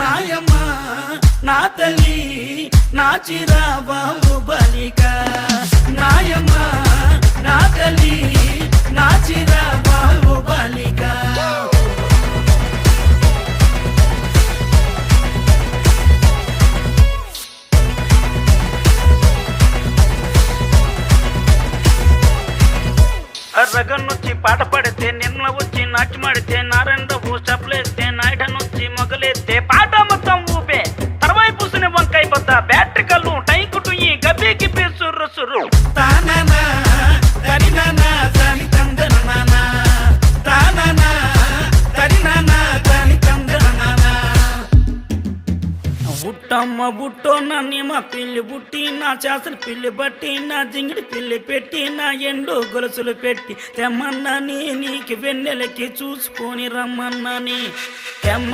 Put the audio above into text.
నాయమ్మ నా తల్లి నా చిరాబాబు బలిక నాయమ్మ నా తల్లి నా చిరాబాబు బలిక రగన్ నుంచి పాట పాడితే నిన్న వచ్చి నాట్యమాడితే నారాయణరావు స్టెప్లేస్తే సుర్రు తాననా తరిననా తని తందననా తాననా తరిననా తని తందననా బుట్టమ్మ బుట్టో నన్ను మా పిల్లి బుట్టి నా చేసలు పిల్లి బట్టి నా జింగిడి పిల్లి పెట్టి నా ఎండు గొలుసులు పెట్టి తెమ్మన్నని నీకు వెన్నెలకి చూసుకొని రమ్మన్నని. తెమ్మ